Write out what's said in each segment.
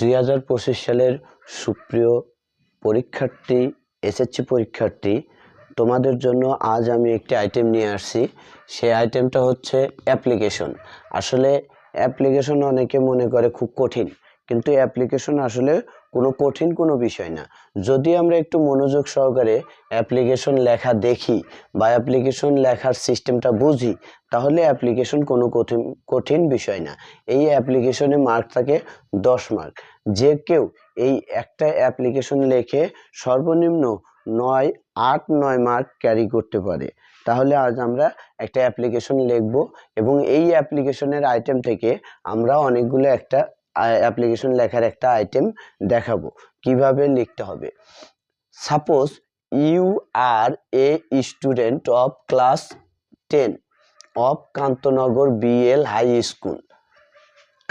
দুই হাজার পঁচিশ সালের সুপ্রিয় পরীক্ষার্থী এসএসসি পরীক্ষার্থী তোমাদের জন্য আজ আমি একটি আইটেম নিয়ে আসছি সেই আইটেমটা হচ্ছে অ্যাপ্লিকেশন আসলে অ্যাপ্লিকেশন অনেকে মনে করে খুব কঠিন কিন্তু অ্যাপ্লিকেশন আসলে কোনো কঠিন কোনো বিষয় না যদি আমরা একটু মনোযোগ সহকারে অ্যাপ্লিকেশন লেখা দেখি বা অ্যাপ্লিকেশন লেখার সিস্টেমটা বুঝি তাহলে অ্যাপ্লিকেশন কোনো কঠিন কঠিন বিষয় না এই অ্যাপ্লিকেশনে মার্ক থাকে দশ মার্ক যে কেউ এই একটা অ্যাপ্লিকেশন লেখে সর্বনিম্ন নয় আট নয় মার্ক ক্যারি করতে পারে তাহলে আজ আমরা একটা অ্যাপ্লিকেশন লিখবো এবং এই অ্যাপ্লিকেশনের আইটেম থেকে আমরা অনেকগুলো একটা অ্যাপ্লিকেশন লেখার একটা আইটেম দেখাবো কিভাবে লিখতে হবে suppose you are a student of class ten of Kantanagar B L high school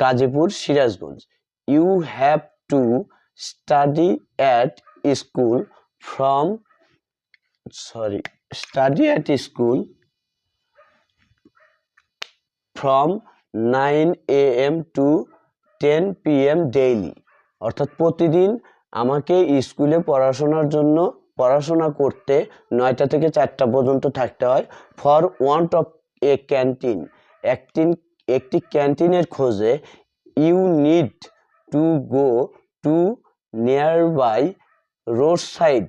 Kazipur Sirajganj you have to study at school from sorry study at school nine A M to ten P M daily অর্থাৎ প্রতিদিন আমাকে স্কুলে পড়াশোনার জন্য পড়াশোনা করতে নয়টা থেকে চারটা পর্যন্ত থাকতে হয় for want of a canteen একটিন একটি ক্যান্টিনের খোঁজে you need to go to near by road side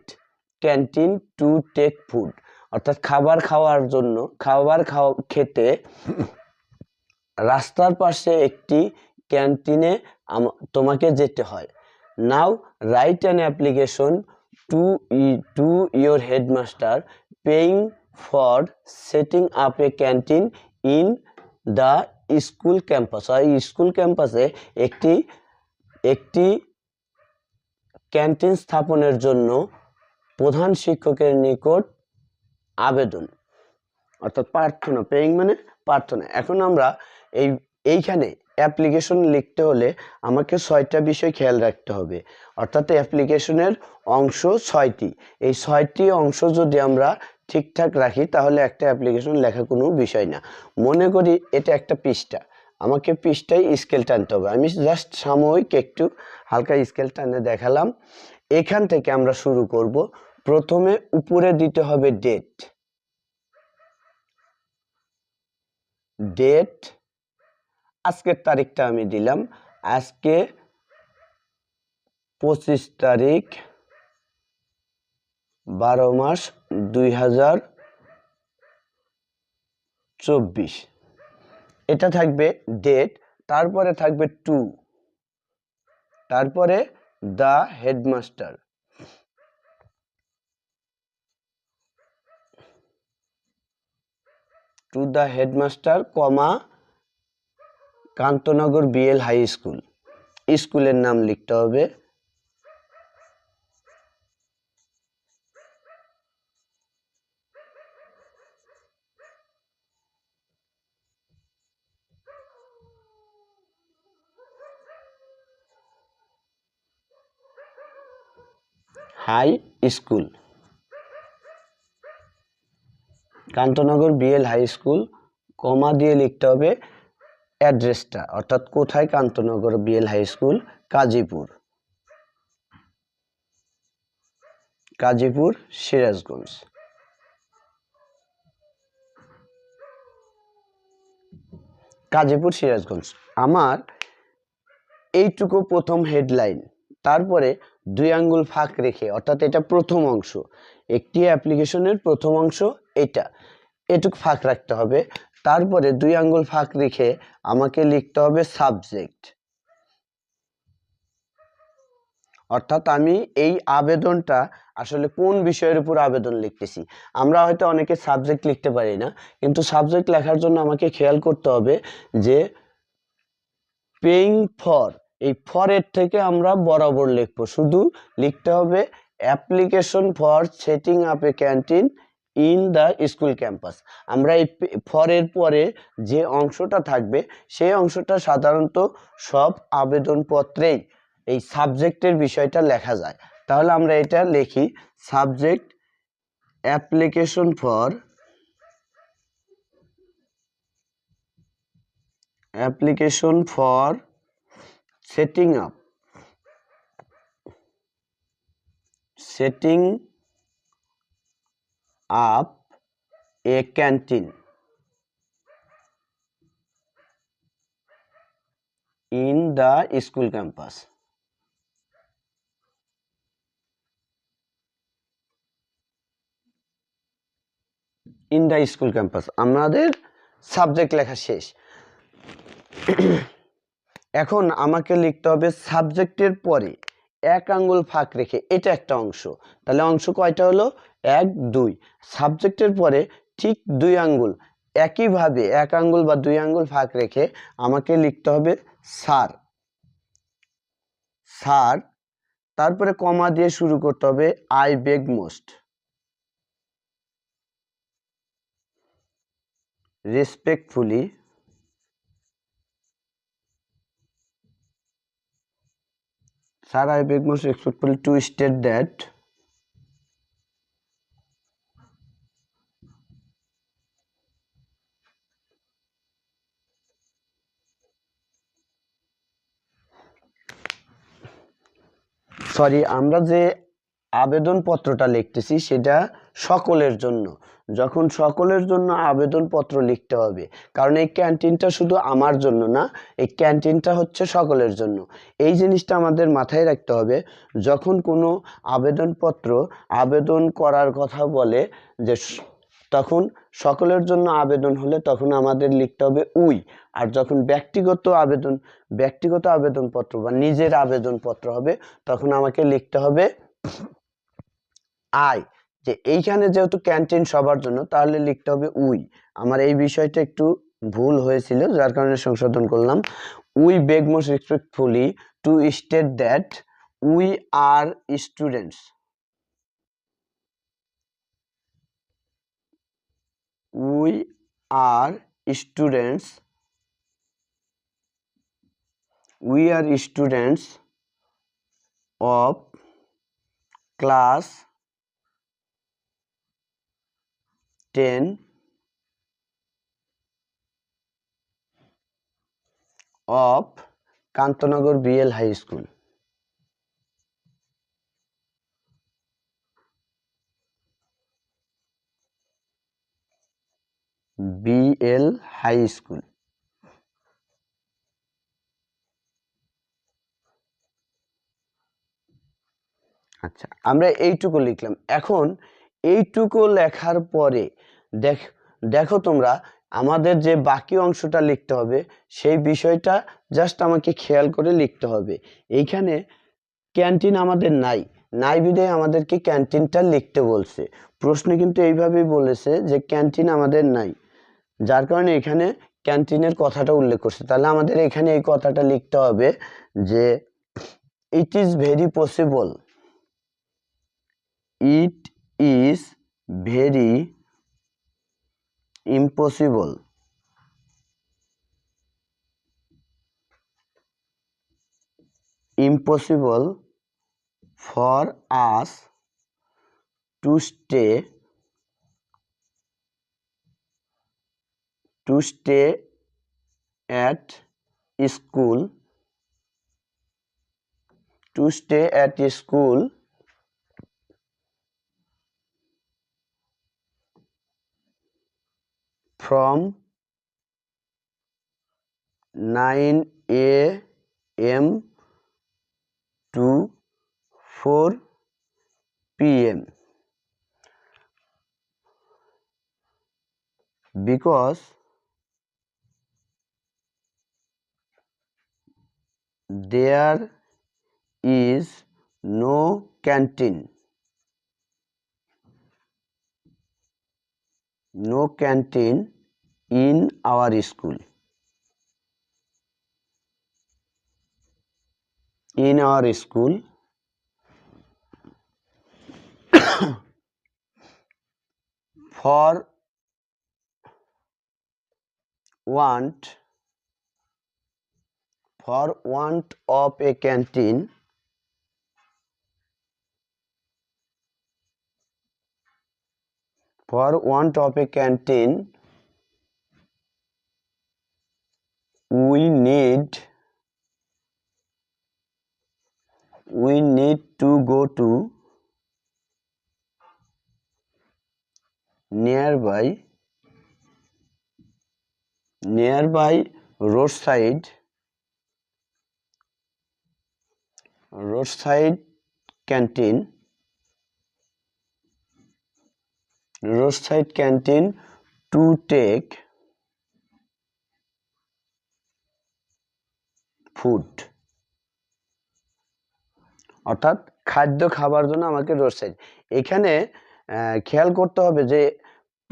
canteen to take food অর্থাৎ খাবার খাওয়ার জন্য খাবার খাওয়া খেতে রাস্তার পাশে একটি ক্যান্টিনে তোমাকে যেতে হয় now write an application to to your headmaster paying for setting up a canteen in the school campus R school ক্যাম্পাসে একটি একটি ক্যান্টিন স্থাপনের জন্য প্রধান শিক্ষকের নিকট আবেদন অর্থাৎ প্রার্থনা পেইং মানে প্রার্থনা এখন আমরা এই এইখানে অ্যাপ্লিকেশন লিখতে হলে আমাকে ছয়টা বিষয় খেয়াল রাখতে হবে অর্থাৎ অ্যাপ্লিকেশনের অংশ ছয়টি এই ছয়টি অংশ যদি আমরা ঠিকঠাক রাখি তাহলে একটা অ্যাপ্লিকেশন লেখা কোনো বিষয় না মনে করি এটা একটা পৃষ্ঠা আমাকে পৃষ্ঠায় স্কেল টানতে হবে আমি জাস্ট সাময়িক একটু হালকা স্কেল টানে দেখালাম এখান থেকে আমরা শুরু করব প্রথমে উপরে দিতে হবে ডেট ডেট আজকের তারিখটা আমি দিলাম আজকে পঁচিশ তারিখ বারো মাস দুই হাজার চব্বিশ এটা থাকবে ডেট তারপরে থাকবে টু তারপরে the headmaster to the headmaster comma Kantanagar B L high school স্কুলের নাম লিখতে হবে high school Kantanagar B L high school comma দিয়ে লিখতে হবে অ্যাড্রেসটা অর্থাৎ কোথায় Kantanagar B L high school Kazipur Kazipur Sirajganj Kazipur Sirajganj আমার এইটুকু প্রথম হেডলাইন তারপরে দুই আঙ্গুল ফাঁক রেখে অর্থাৎ এটা প্রথম অংশ একটি অ্যাপ্লিকেশনের প্রথম অংশ এটা এটুক ফাঁক রাখতে হবে তারপরে দুই আঙ্গুল ফাঁক রেখে আমাকে লিখতে হবে সাবজেক্ট অর্থাৎ আমি এই আবেদনটা আসলে কোন বিষয়ের উপর আবেদন লিখতেছি আমরা হয়তো অনেকে সাবজেক্ট লিখতে পারি না কিন্তু সাবজেক্ট লেখার জন্য আমাকে খেয়াল করতে হবে যে পেইং ফর এই ফরের থেকে আমরা বরাবর লিখবো শুধু লিখতে হবে application for setting up a canteen in the school campus আমরা এই ফরের পরে যে অংশটা থাকবে সেই অংশটা সাধারণত সব আবেদনপত্রেই এই সাবজেক্টের বিষয়টা লেখা যায় তাহলে আমরা এটা লিখি subject application for application for setting up setting up a canteen in the school campus. In the school campus আমাদের সাবজেক্ট লেখা শেষ এখন আমাকে লিখতে হবে সাবজেক্টের পরে এক আঙ্গুল ফাঁক রেখে এটা একটা অংশ তাহলে অংশ কয়টা হলো এক দুই সাবজেক্টের পরে ঠিক দুই আঙ্গুল একইভাবে এক আঙ্গুল বা দুই আঙ্গুল ফাঁক রেখে আমাকে লিখতে হবে সার সার তারপরে কমা দিয়ে শুরু করতে হবে I beg most respectfully sir I beg most respectfully to state that sorry আমরা যে আবেদনপত্রটা লিখতেছি সেটা সকলের জন্য যখন সকলের জন্য আবেদনপত্র লিখতে হবে কারণ এই ক্যান্টিনটা শুধু আমার জন্য না এই ক্যান্টিনটা হচ্ছে সকলের জন্য এই জিনিসটা আমাদের মাথায় রাখতে হবে যখন কোনো আবেদনপত্র আবেদন করার কথা বলে যে তখন সকলের জন্য আবেদন হলে তখন আমাদের লিখতে হবে উই আর যখন ব্যক্তিগত আবেদন ব্যক্তিগত আবেদনপত্র বা নিজের আবেদনপত্র হবে তখন আমাকে লিখতে হবে আই যে এইখানে যেহেতু ক্যান্টিন সবার জন্য তাহলে লিখতে হবে উই আমার এই বিষয়টা একটু ভুল হয়েছিল যার কারণে সংশোধন করলাম we beg most respectfully to state that we are students We are students. We are students of class 10 of Kantanagar BL High School. B L high school আচ্ছা আমরা এইটুকু লিখলাম এখন এইটুকু লেখার পরে দেখ দেখো তোমরা আমাদের যে বাকি অংশটা লিখতে হবে সেই বিষয়টা জাস্ট আমাকে খেয়াল করে লিখতে হবে এইখানে ক্যান্টিন আমাদের নাই নাই বিদে আমাদেরকে ক্যান্টিনটা লিখতে বলছে প্রশ্ন কিন্তু এইভাবেই বলেছে যে ক্যান্টিন আমাদের নাই যার কারণে এখানে ক্যান্টিনের কথাটা উল্লেখ করছে তাহলে আমাদের এখানে এই কথাটা লিখতে হবে যে it is very possible it is very impossible impossible for us to stay to stay at school to stay at school from 9 a.m. to 4 p.m. because there is no canteen no canteen in our school in our school for want for want of a canteen for want of a canteen we need we need to go to nearby nearby roadside roadside canteen roadside canteen to take food অর্থাৎ খাদ্য খাবার জন্য আমাকে road side এখানে খেয়াল করতে হবে যে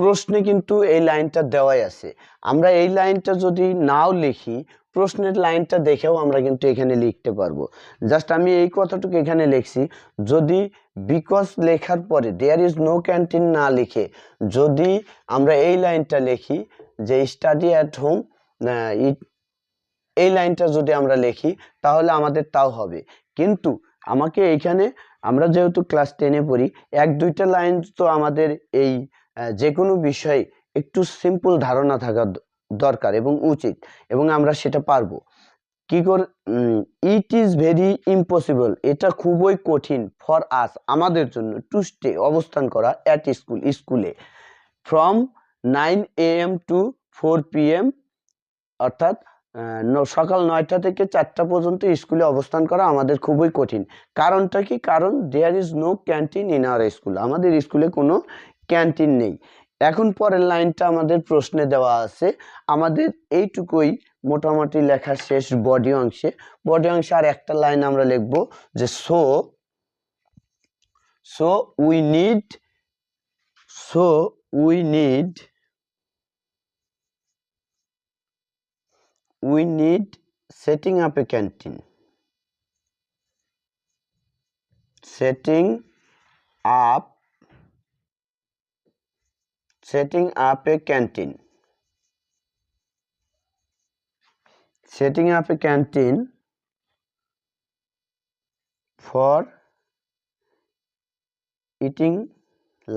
প্রশ্নে কিন্তু এই লাইনটা দেওয়াই আছে আমরা এই লাইনটা যদি নাও লিখি প্রশ্নের লাইনটা দেখেও আমরা কিন্তু এখানে লিখতে পারবো জাস্ট আমি এই কথাটুকু এখানে লিখছি যদি বিকজ লেখার পরে দেয়ার ইজ নো ক্যান্টিন না লিখে যদি আমরা এই লাইনটা লিখি যে স্টাডি অ্যাট হোম ইট এই লাইনটা যদি আমরা লিখি তাহলে আমাদের তাও হবে কিন্তু আমাকে এইখানে আমরা যেহেতু ক্লাস টেনে পড়ি এক দুইটা লাইন তো আমাদের এই যে কোনো বিষয়ে একটু সিম্পল ধারণা থাকা দরকার এবং উচিত এবং আমরা সেটা পারবো কি কর ইট ইজ ভেরি ইম্পসিবল এটা খুবই কঠিন ফর আস আমাদের জন্য টু স্টে অবস্থান করা অ্যাট স্কুল স্কুলে from nine A M to four P M অর্থাৎ সকাল নয়টা থেকে চারটা পর্যন্ত স্কুলে অবস্থান করা আমাদের খুবই কঠিন কারণটা কি কারণ there is no canteen in our school আমাদের স্কুলে কোনো ক্যান্টিন নেই এখন পরের লাইনটা আমাদের প্রশ্নে দেওয়া আছে আমাদের এইটুকুই মোটামুটি লেখা শেষ বডি অংশে বডি অংশে আর একটা লাইন আমরা লিখব যে so so we need so we need we need setting up a canteen setting up setting up a canteen setting up a canteen for eating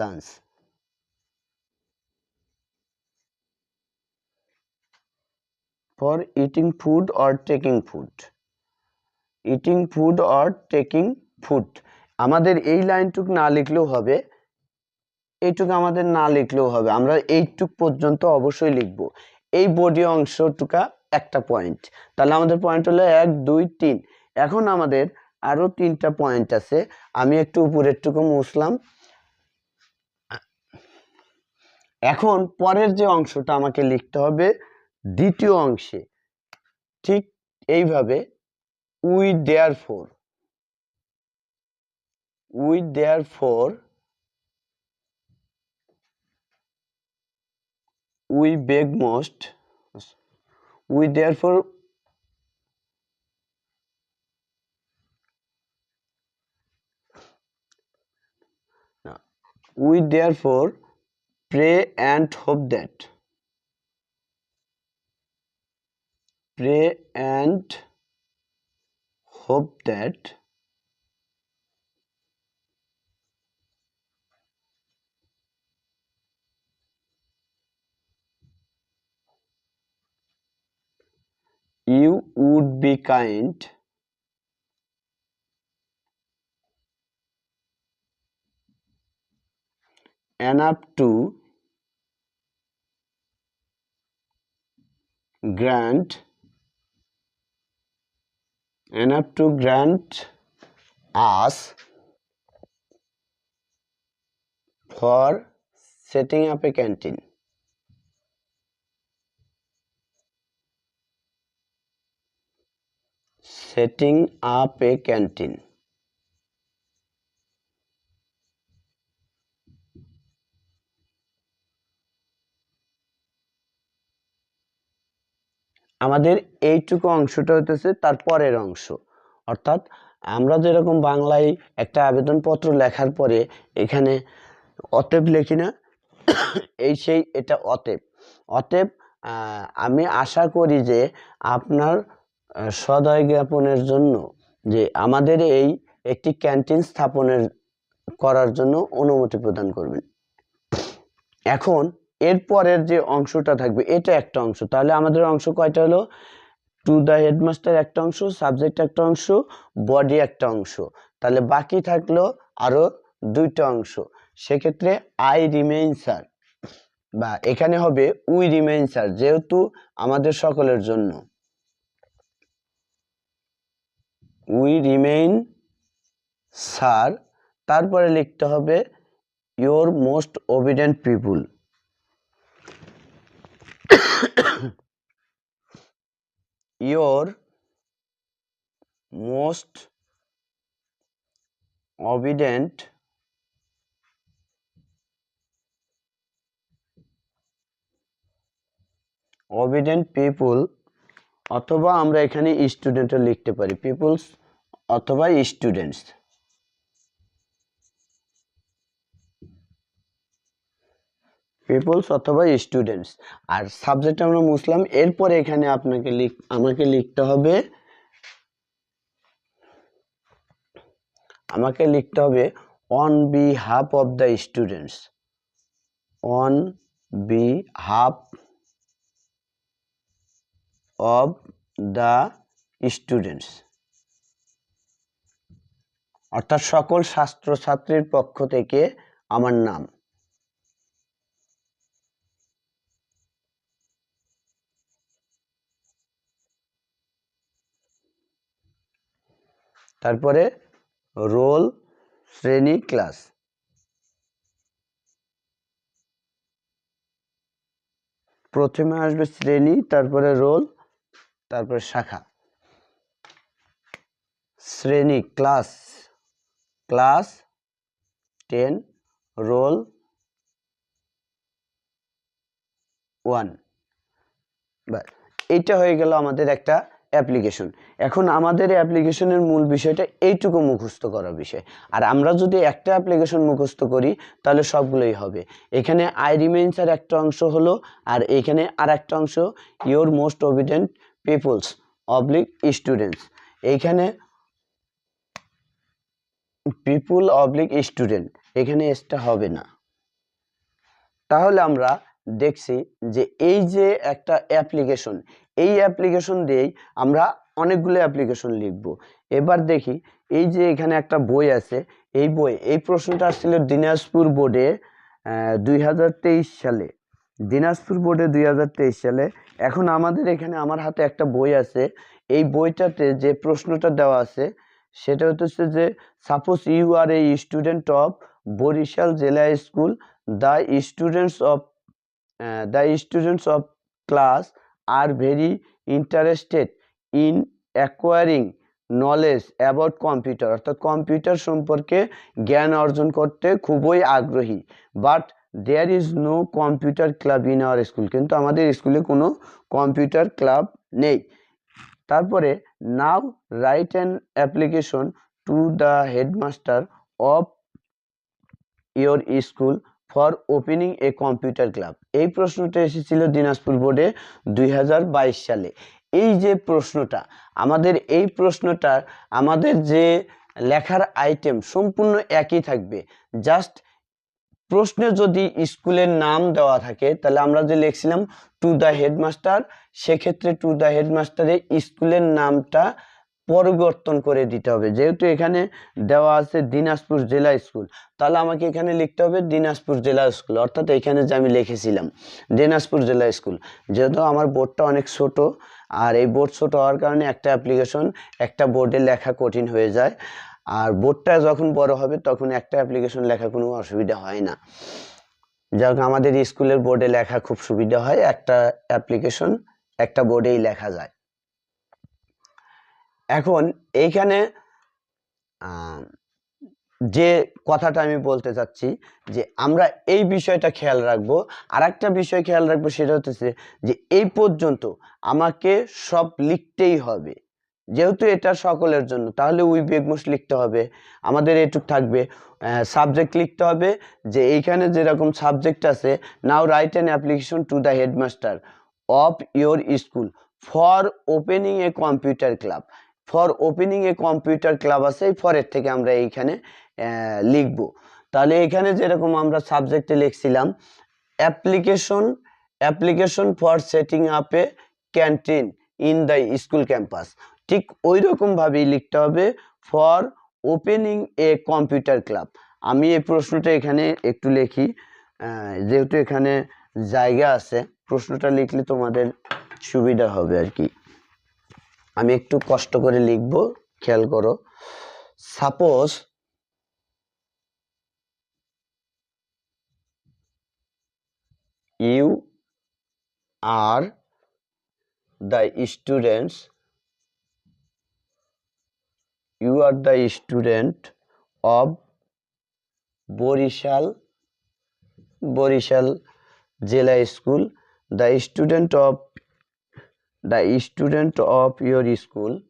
lunch for eating food or taking food eating food or taking food আমাদের এই লাইনটুক না লিখলেও হবে এইটুকু আমাদের না লিখলেও হবে আমরা এইটুক পর্যন্ত অবশ্যই লিখব এই বডি অংশটুকা একটা পয়েন্ট তাহলে আমাদের পয়েন্ট হলো এক দুই তিন এখন আমাদের আরও তিনটা পয়েন্ট আছে আমি একটু উপরেরটুকু মুছলাম এখন পরের যে অংশটা আমাকে লিখতে হবে দ্বিতীয় অংশে ঠিক এইভাবে we therefore we therefore we beg most we therefore we therefore pray and hope that pray and hope that you would be kind enough to grant enough to grant us for setting up a canteen setting up a canteen আমাদের এইটুকু অংশটা হইতেছে তার পরের অংশ অর্থাৎ আমরা যেরকম বাংলায় একটা আবেদনপত্র লেখার পরে এখানে অতএব লেখি না এই সেই এটা অতএব অতএব আমি আশা করি যে আপনার সদয় জ্ঞাপনের জন্য যে আমাদের এই একটি ক্যান্টিন স্থাপনের করার জন্য অনুমতি প্রদান করবেন এখন এর পরের যে অংশটা থাকবে এটা একটা অংশ তাহলে আমাদের অংশ কয়টা হলো টু দ্য হেডমাস্টার একটা অংশ সাবজেক্ট একটা অংশ বডি একটা অংশ তাহলে বাকি থাকলো আরও দুইটা অংশ সেক্ষেত্রে আই রিমেইন স্যার বা এখানে হবে উই রিমেইন স্যার যেহেতু আমাদের সকলের জন্য উই রিমেইন সার তারপরে লিখতে হবে your most obedient people your most obedient obedient people অথবা আমরা এখানে স্টুডেন্টও লিখতে পারি পিপলস অথবা স্টুডেন্টস পিপলস অথবা স্টুডেন্টস আর সাবজেক্ট আমরা মুসলাম এরপরে এখানে আপনাকে লিখ আমাকে লিখতে হবে আমাকে লিখতে হবে on behalf of the students on behalf of the students অর্থাৎ সকল ছাত্রছাত্রীর পক্ষ থেকে আমার নাম তারপরে রোল শ্রেণী ক্লাস প্রথমে আসবে শ্রেণী তারপরে রোল তারপরে শাখা শ্রেণী class class ten roll one বা এইটা হয়ে গেল আমাদের একটা অ্যাপ্লিকেশন এখন আমাদের অ্যাপ্লিকেশনের মূল বিষয়টা এইটুকু মুখস্থ করা বিষয় আর আমরা যদি একটা অ্যাপ্লিকেশন মুখস্থ করি তাহলে সবগুলোই হবে এখানে আই রিমেন্সার একটা অংশ হলো আর এখানে আর একটা অংশ your most obedient peoples oblique students এইখানে পিপুল অবলিক স্টুডেন্ট এখানে এসটা হবে না তাহলে আমরা দেখছি যে এই যে একটা অ্যাপ্লিকেশন এই অ্যাপ্লিকেশন দিয়েই আমরা অনেকগুলো অ্যাপ্লিকেশন লিখব এবার দেখি এই যে এখানে একটা বই আছে এই বই এই প্রশ্নটা আসছিল দিনাজপুর বোর্ডে দুই সালে দিনাজপুর বোর্ডে দুই সালে এখন আমাদের এখানে আমার হাতে একটা বই আছে এই বইটাতে যে প্রশ্নটা দেওয়া আছে সেটা হচ্ছে যে suppose you are a student of Barishal জেলা school the students of the students of class are very interested in acquiring knowledge about computer অর্থাৎ কম্পিউটার সম্পর্কে জ্ঞান অর্জন করতে খুবই আগ্রহী but there is no computer club in our school কিন্তু আমাদের স্কুলে কোনো কম্পিউটার ক্লাব নেই তারপরে now write an application to the headmaster of your school for opening a computer club এই প্রশ্নটা এসেছিল দিনাজপুর বোর্ডে দুই সালে এই যে প্রশ্নটা আমাদের এই প্রশ্নটা আমাদের যে লেখার আইটেম সম্পূর্ণ একই থাকবে জাস্ট প্রশ্নে যদি স্কুলের নাম দেওয়া থাকে তাহলে আমরা যে লিখছিলাম টু দ্য হেডমাস্টার সেক্ষেত্রে টু দ্য হেডমাস্টারে স্কুলের নামটা পরিবর্তন করে দিতে হবে যেহেতু এখানে দেওয়া আছে দিনাজপুর জেলা স্কুল তাহলে আমাকে এখানে লিখতে হবে দিনাজপুর জেলা স্কুল অর্থাৎ এখানে যে আমি লিখেছিলাম দিনাজপুর জেলা স্কুল যেহেতু আমার বোর্ডটা অনেক ছোট আর এই বোর্ড ছোট হওয়ার কারণে একটা অ্যাপ্লিকেশন একটা বোর্ডে লেখা কঠিন হয়ে যায় আর বোর্ডটা যখন বড় হবে তখন একটা অ্যাপ্লিকেশন লেখা কোনো অসুবিধা হয় না যাই হোক আমাদের স্কুলের বোর্ডে লেখা খুব সুবিধা হয় একটা অ্যাপ্লিকেশন একটা বোর্ডেই লেখা যায় এখন এইখানে যে কথাটা আমি বলতে চাচ্ছি যে আমরা এই বিষয়টা খেয়াল রাখবো আর একটা বিষয় খেয়াল রাখবো সেটা হচ্ছে যে এই পর্যন্ত আমাকে সব লিখতেই হবে যেহেতু এটা সকলের জন্য তাহলে উই বেগমোস লিখতে হবে আমাদের এটুক থাকবে সাবজেক্ট লিখতে হবে যে এইখানে যেরকম সাবজেক্ট আছে now write an application to the headmaster of your school for opening a computer club for opening a computer club আছে এই ফরের থেকে আমরা এইখানে লিখব তাহলে এখানে যেরকম আমরা সাবজেক্টে লিখছিলাম application application for setting up a canteen in the school campus ঠিক ওই রকমভাবেই লিখতে হবে for opening a computer club আমি এই প্রশ্নটা এখানে একটু লিখি যেহেতু এখানে জায়গা আছে প্রশ্নটা লিখলে তোমাদের সুবিধা হবে আর কি আমি একটু কষ্ট করে লিখব খেয়াল করো suppose you are the students you are the student of Borishal Borishal Jela school the student of the student of your school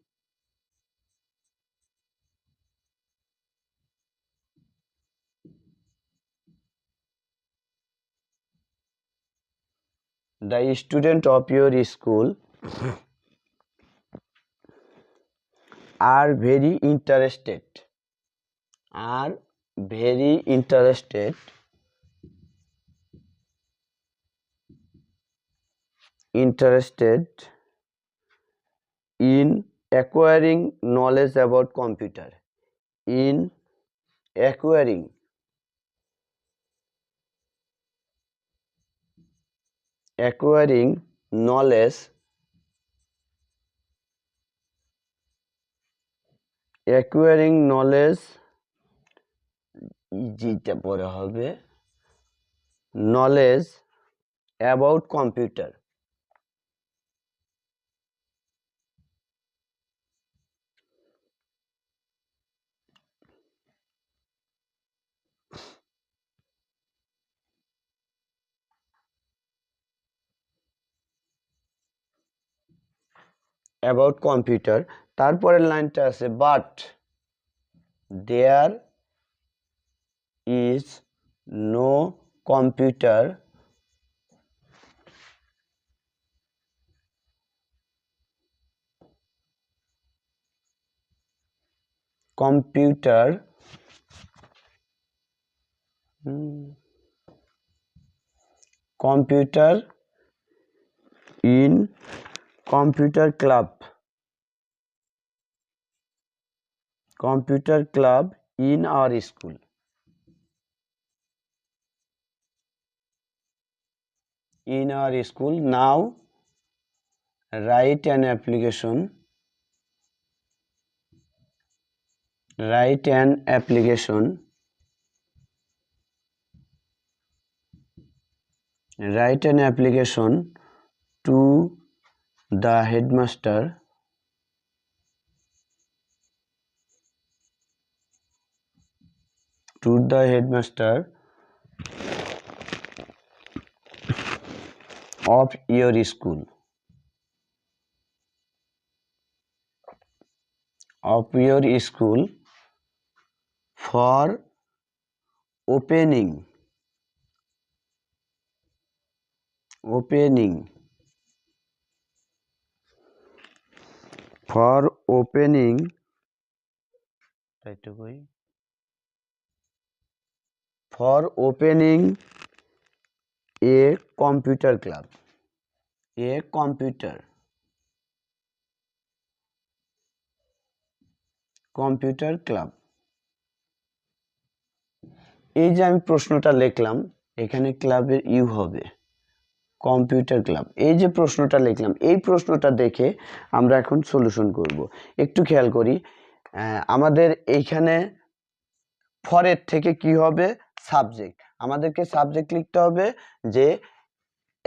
the student of your school are very interested are very interested interested in acquiring knowledge about computer in acquiring acquiring knowledge acquiring knowledge যেটা পরে হবে knowledge about computer about computer তারপরের লাইনটা আছে but there is no computer computer computer in computer club computer club in our school in our school now write an application write an application write an application to the headmaster should the headmaster of your school of your school for opening opening for opening তাই তো কই for opening a computer club a computer computer club এই যে আমি প্রশ্নটা লিখলাম এখানে ক্লাবের ইউ হবে কম্পিউটার ক্লাব এই যে প্রশ্নটা লিখলাম এই প্রশ্নটা দেখে আমরা এখন সলিউশন করব একটু খেয়াল করি আমাদের এইখানে ফরের থেকে কি হবে সাবজেক্ট আমাদেরকে সাবজেক্ট লিখতে হবে যে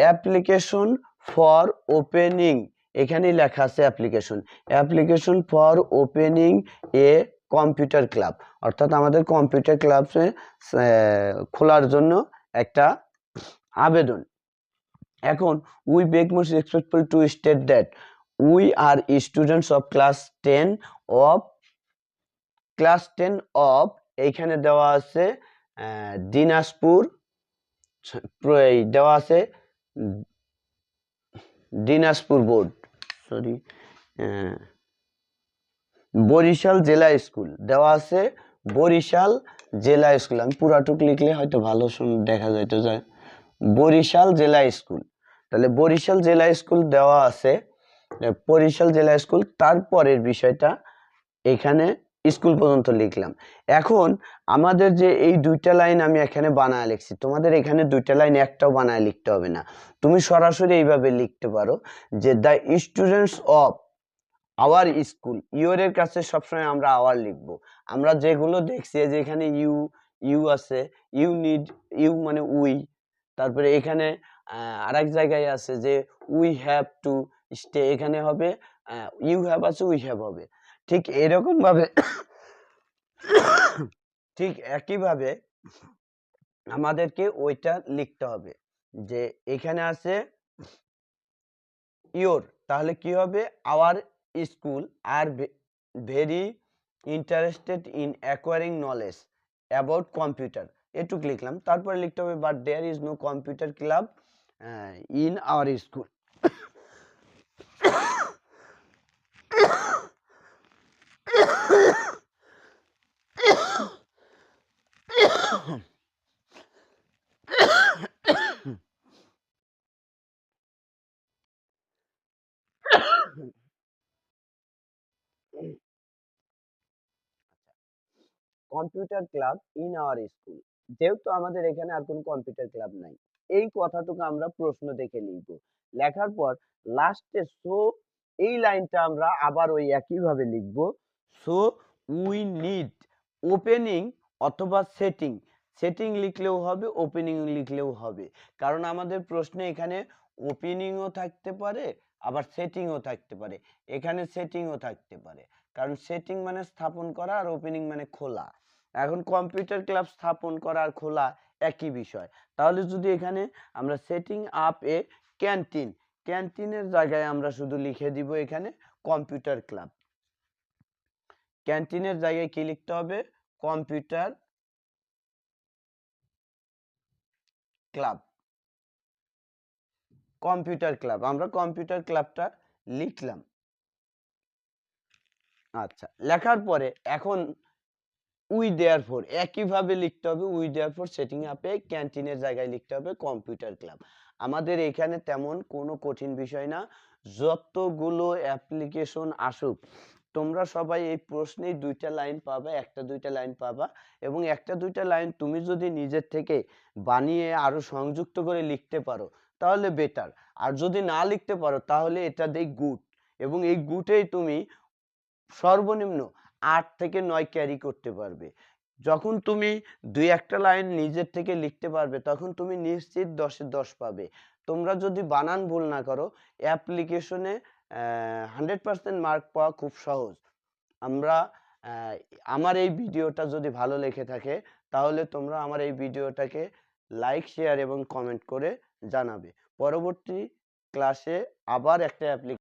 অ্যাপ্লিকেশন ফর ওপেনিং এখানেই লেখা আছে application application for opening a computer club অর্থাৎ আমাদের কম্পিউটার ক্লাব খোলার জন্য একটা আবেদন এখন we beg most respectful to state that we are students of class ten of class ten of এইখানে দেওয়া আছে দিনাজপুর দেওয়া আছে দিনাজপুর বোর্ড সরি বরিশাল জেলা স্কুল দেওয়া আছে বরিশাল জেলা স্কুল আমি পুরাটুক লিখলে হয়তো ভালো দেখা যাইতো যায় বরিশাল জেলা স্কুল তাহলে বরিশাল জেলা স্কুল দেওয়া আছে বরিশাল জেলা স্কুল তারপরের বিষয়টা এখানে স্কুল পর্যন্ত লিখলাম এখন আমাদের যে এই দুইটা লাইন আমি এখানে বানায় লিখছি তোমাদের এখানে দুইটা লাইন একটাও বানায় লিখতে হবে না তুমি সরাসরি এইভাবে লিখতে পারো যে the students of our school ইউরের কাছে সবসময় আমরা আওয়ার লিখব আমরা যেগুলো দেখছি যে এখানে ইউ ইউ আছে ইউ নিড ইউ মানে উই তারপরে এখানে আরেক জায়গায় আছে যে উই হ্যাভ টু স্টে এখানে হবে ইউ হ্যাভ আছে উই হ্যাভ হবে ঠিক এরকমভাবে ঠিক একইভাবে আমাদেরকে ওইটা লিখতে হবে যে এখানে আছে ইয়োর তাহলে কি হবে our school R very interested in acquiring knowledge about computer এটুকু লিখলাম তারপরে লিখতে হবে but there is no computer club in our school computer club in our school যেহেতু আমাদের এখানে আর কোনো কম্পিউটার ক্লাব নাই এই কথাটুকু আমরা প্রশ্ন দেখে লিখব লেখার পর লাস্টে সো এই লাইনটা আমরা আবার ওই একইভাবে লিখব সো উই নিড ওপেনিং অথবা সেটিং সেটিং লিখলেও হবে ওপেনিং লিখলেও হবে কারণ আমাদের প্রশ্নে এখানে ওপেনিংও থাকতে পারে আবার সেটিংও থাকতে পারে এখানে সেটিংও থাকতে পারে কারণ সেটিং মানে স্থাপন করা আর ওপেনিং মানে খোলা এখন কম্পিউটার ক্লাব স্থাপন করা আর খোলা একই বিষয় তাহলে যদি এখানে আমরা সেটিং আপ এ ক্যান্টিন ক্যান্টিনের জায়গায় আমরা শুধু লিখে দিব এখানে কম্পিউটার ক্লাব ক্যান্টিনের জায়গায় কি লিখতে হবে কম্পিউটার ক্লাব কম্পিউটার ক্লাব আমরা কম্পিউটার ক্লাবটা লিখলাম আচ্ছা লেখার পরে এখন উই দেয়ার ফোর একইভাবে লিখতে হবে উই দেয়ার ফোর সেটিং আপে ক্যান্টিনের জায়গায় লিখতে হবে কম্পিউটার ক্লাব আমাদের এখানে তেমন কোনো কঠিন বিষয় না যতগুলো অ্যাপ্লিকেশন আসুক তোমরা সবাই এই প্রশ্নে দুইটা লাইন পাবা একটা দুইটা লাইন পাবা এবং একটা দুইটা লাইন তুমি যদি নিজের থেকে বানিয়ে আরো সংযুক্ত করে লিখতে পারো তাহলে বেটার আর যদি না লিখতে পারো তাহলে এটা দেই গুড এবং এই গুটেই তুমি সর্বনিম্ন আট থেকে নয় ক্যারি করতে পারবে যখন তুমি দুই একটা লাইন নিজের থেকে লিখতে পারবে তখন তুমি নিশ্চিত দশে দশ পাবে তোমরা যদি বানান ভুল না করো অ্যাপ্লিকেশনে হান্ড্রেড পার্সেন্ট মার্ক পাওয়া খুব সহজ আমরা আমার এই ভিডিওটা যদি ভালো লেগে থাকে তাহলে তোমরা আমার এই ভিডিওটাকে লাইক শেয়ার এবং কমেন্ট করে জানাবে পরবর্তী ক্লাসে আবার একটা অ্যাপ্লিকেশন